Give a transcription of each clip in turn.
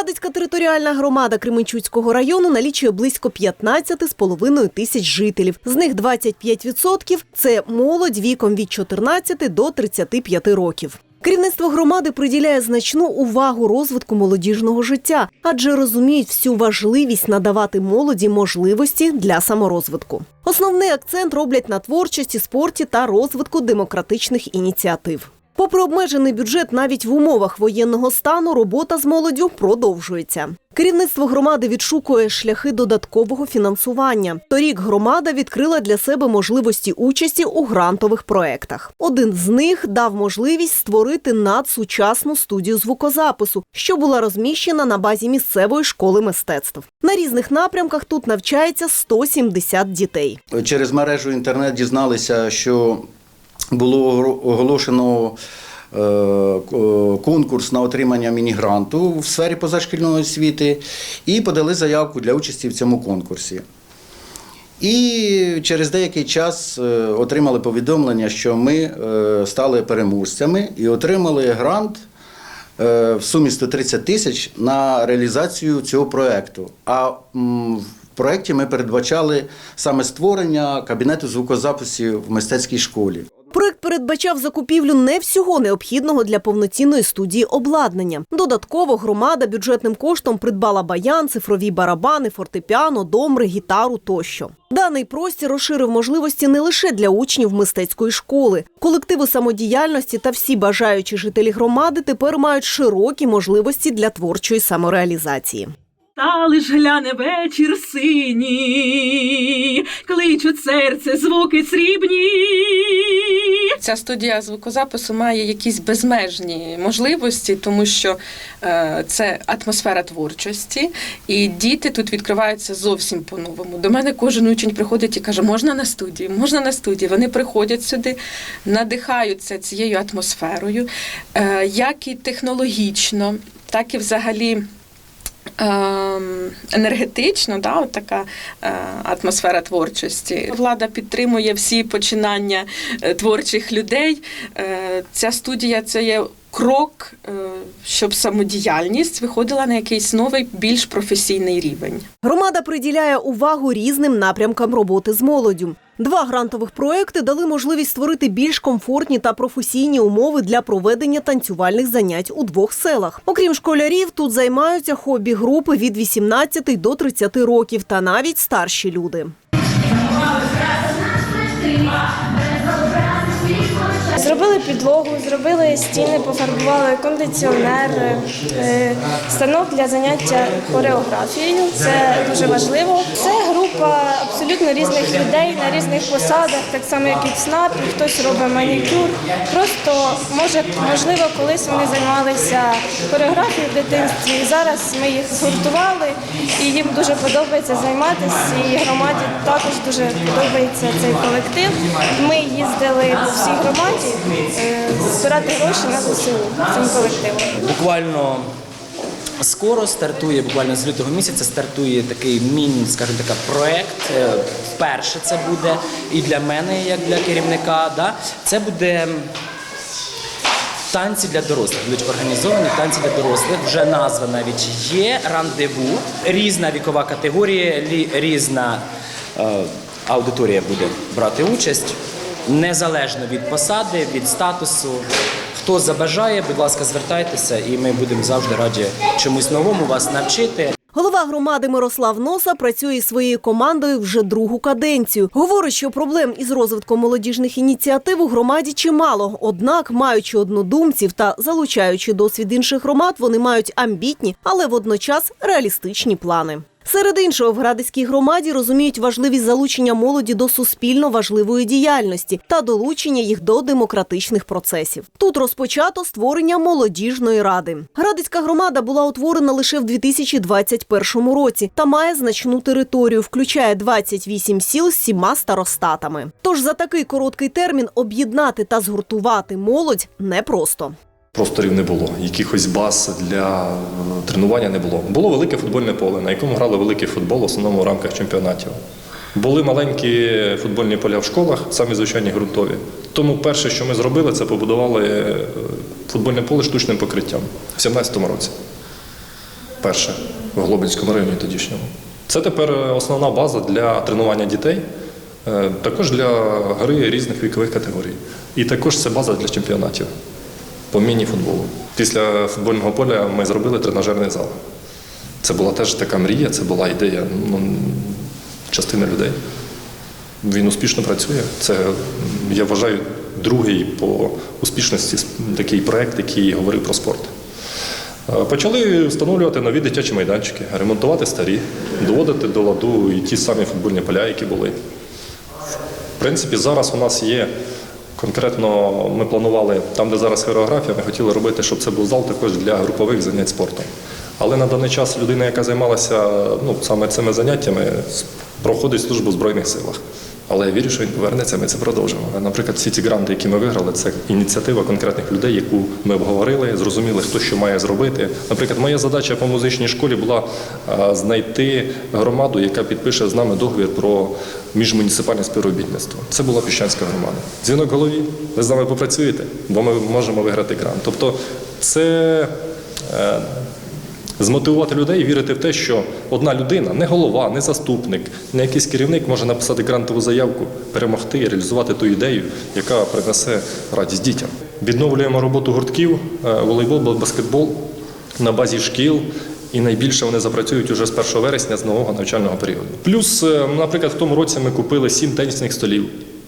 Радицька територіальна громада Кременчуцького району налічує близько 15,5 тисяч жителів. З них 25% – це молодь віком від 14 до 35 років. Керівництво громади приділяє значну увагу розвитку молодіжного життя, адже розуміють всю важливість надавати молоді можливості для саморозвитку. Основний акцент роблять на творчості, спорті та розвитку демократичних ініціатив. Попри обмежений бюджет, навіть в умовах воєнного стану робота з молоддю продовжується. Керівництво громади відшукує шляхи додаткового фінансування. Торік громада відкрила для себе можливості участі у грантових проектах. Один з них дав можливість створити надсучасну студію звукозапису, що була розміщена на базі місцевої школи мистецтв. На різних напрямках тут навчається 170 дітей. Через мережу інтернет дізналися, що було оголошено е, конкурс на отримання міні-гранту в сфері позашкільної освіти і подали заявку для участі в цьому конкурсі. І через деякий час е, отримали повідомлення, що ми е, стали переможцями і отримали грант е, в сумі 130 тисяч на реалізацію цього проєкту. А в проєкті ми передбачали саме створення кабінету звукозаписів в мистецькій школі. Проект передбачав закупівлю не всього необхідного для повноцінної студії обладнання. Додатково громада бюджетним коштом придбала баян, цифрові барабани, фортепіано, домри, гітару тощо. Даний простір розширив можливості не лише для учнів мистецької школи. Колективи самодіяльності та всі бажаючі жителі громади тепер мають широкі можливості для творчої самореалізації. Та лиш гляне вечір синій, кличуть серце звуки срібні. Ця студія звукозапису має якісь безмежні можливості, тому що е, це атмосфера творчості, і діти тут відкриваються зовсім по-новому. До мене кожен учень приходить і каже, можна на студії, можна на студії. Вони приходять сюди, надихаються цією атмосферою, е, як і технологічно, так і взагалі. Ем, енергетично, да, от така е, атмосфера творчості. Влада підтримує всі починання е, творчих людей. Е, ця студія це є крок, е, щоб самодіяльність виходила на якийсь новий, більш професійний рівень. Громада приділяє увагу різним напрямкам роботи з молоддю. Два грантових проекти дали можливість створити більш комфортні та професійні умови для проведення танцювальних занять у двох селах. Окрім школярів, тут займаються хобі-групи від 18 до 30 років та навіть старші люди. Зробили підлогу, зробили стіни, пофарбували кондиціонер, е, станок для заняття хореографією. Це дуже важливо. Це група абсолютно різних людей на різних посадах, так само як і в СНАПі, хтось робить манікюр. Просто може, можливо, колись вони займалися хореографією в дитинстві. І зараз ми їх згуртували, і їм дуже подобається займатися. І громаді також дуже подобається цей колектив. Ми їздили по всій громаді збирати гроші на ЗСУ цим колективом. Буквально скоро стартує, буквально з лютого місяця стартує такий міні, скажімо така, проект. Е, Вперше це буде і для мене, як для керівника. Да? Це буде. Танці для дорослих будуть організовані танці для дорослих. Вже назва навіть є рандеву. Різна вікова категорія, різна е, аудиторія буде брати участь незалежно від посади, від статусу. Хто забажає, будь ласка, звертайтеся, і ми будемо завжди раді чомусь новому вас навчити. Голова громади Мирослав Носа працює своєю командою вже другу каденцію. Говорить, що проблем із розвитком молодіжних ініціатив у громаді чимало. Однак, маючи однодумців та залучаючи досвід інших громад, вони мають амбітні, але водночас реалістичні плани. Серед іншого, в Градиській громаді розуміють важливість залучення молоді до суспільно важливої діяльності та долучення їх до демократичних процесів. Тут розпочато створення молодіжної ради. Градицька громада була утворена лише в 2021 році та має значну територію, включає 28 сіл з сіма старостатами. Тож за такий короткий термін об'єднати та згуртувати молодь непросто. Просторів не було, якихось баз для е, тренування не було. Було велике футбольне поле, на якому грали великий футбол, в основному в рамках чемпіонатів. Були маленькі футбольні поля в школах, самі звичайні ґрунтові. Тому перше, що ми зробили, це побудували е, футбольне поле штучним покриттям в 2017 році. вперше в Глобинському районі тодішньому. Це тепер основна база для тренування дітей, е, також для гри різних вікових категорій. І також це база для чемпіонатів по міні-футболу. Після футбольного поля ми зробили тренажерний зал. Це була теж така мрія, це була ідея ну, частини людей. Він успішно працює. Це, я вважаю, другий по успішності такий проект, який говорив про спорт. Е, Почали встановлювати нові дитячі майданчики, ремонтувати старі, доводити до ладу і ті самі футбольні поля, які були. В принципі, зараз у нас є конкретно, ми планували там, де зараз хореографія, ми хотіли робити, щоб це був зал також для групових занять спортом. Але на даний час людина, яка займалася ну, саме цими заняттями, проходить службу в Збройних силах. Але я вірю, що він повернеться, ми це продовжимо. Наприклад, всі ці гранти, які ми виграли, це ініціатива конкретних людей, яку ми обговорили, зрозуміли, хто що має зробити. Наприклад, моя задача по музичній школі була знайти громаду, яка підпише з нами договір про міжмуніципальне співробітництво. Це була Піщанська громада. Дзвінок голові, ви з нами попрацюєте, бо ми можемо виграти грант. Тобто, це. Змотивувати людей вірити в те, що одна людина, не голова, не заступник, не якийсь керівник може написати грантову заявку, перемогти і реалізувати ту ідею, яка принесе радість дітям. Відновлюємо роботу гуртків, е, волейбол, баскетбол на базі шкіл. І найбільше вони запрацюють уже з 1 вересня з нового навчального періоду. Плюс, е, наприклад, в тому році ми купили сім тенісних столів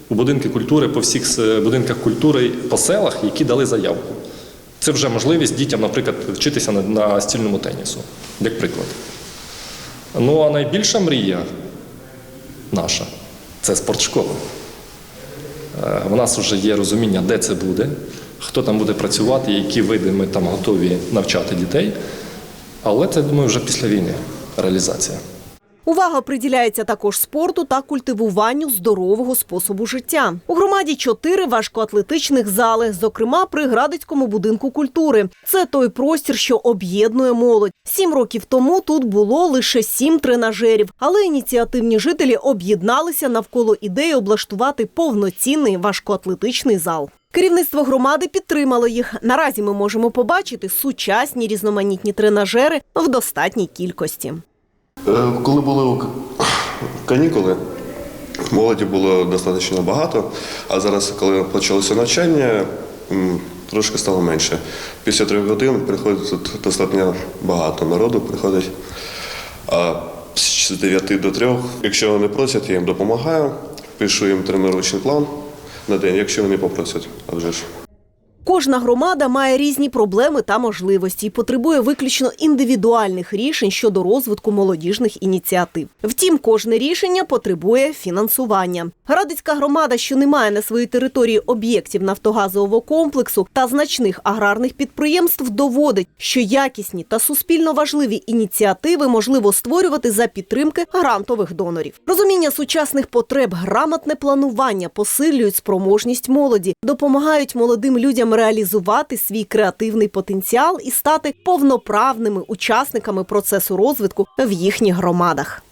у будинки культури по всіх будинках культури по селах, які дали заявку. Це вже можливість дітям, наприклад, вчитися на, стільному тенісу, як приклад. Ну а найбільша мрія наша це спортшкола. Е, У нас вже є розуміння, де це буде, хто там буде працювати, які види ми там готові навчати дітей. Але це, думаю, вже після війни реалізація. Увага приділяється також спорту та культивуванню здорового способу життя. У громаді чотири важкоатлетичних зали, зокрема при Градицькому будинку культури. Це той простір, що об'єднує молодь. Сім років тому тут було лише сім тренажерів, але ініціативні жителі об'єдналися навколо ідеї облаштувати повноцінний важкоатлетичний зал. Керівництво громади підтримало їх. Наразі ми можемо побачити сучасні різноманітні тренажери в достатній кількості. Е, Коли були канікули, молоді було достатньо багато, а зараз, коли почалося навчання, трошки стало менше. Після трьох годин приходить тут достатньо багато народу приходить. А з 9 до 3, якщо вони просять, я їм допомагаю, пишу їм тренувальний план на день, якщо вони попросять, а вже ж. Кожна громада має різні проблеми та можливості і потребує виключно індивідуальних рішень щодо розвитку молодіжних ініціатив. Втім, кожне рішення потребує фінансування. Радицька громада, що не має на своїй території об'єктів нафтогазового комплексу та значних аграрних підприємств, доводить, що якісні та суспільно важливі ініціативи можливо створювати за підтримки грантових донорів. Розуміння сучасних потреб, грамотне планування посилюють спроможність молоді, допомагають молодим людям реалізувати свій креативний потенціал і стати повноправними учасниками процесу розвитку в їхніх громадах.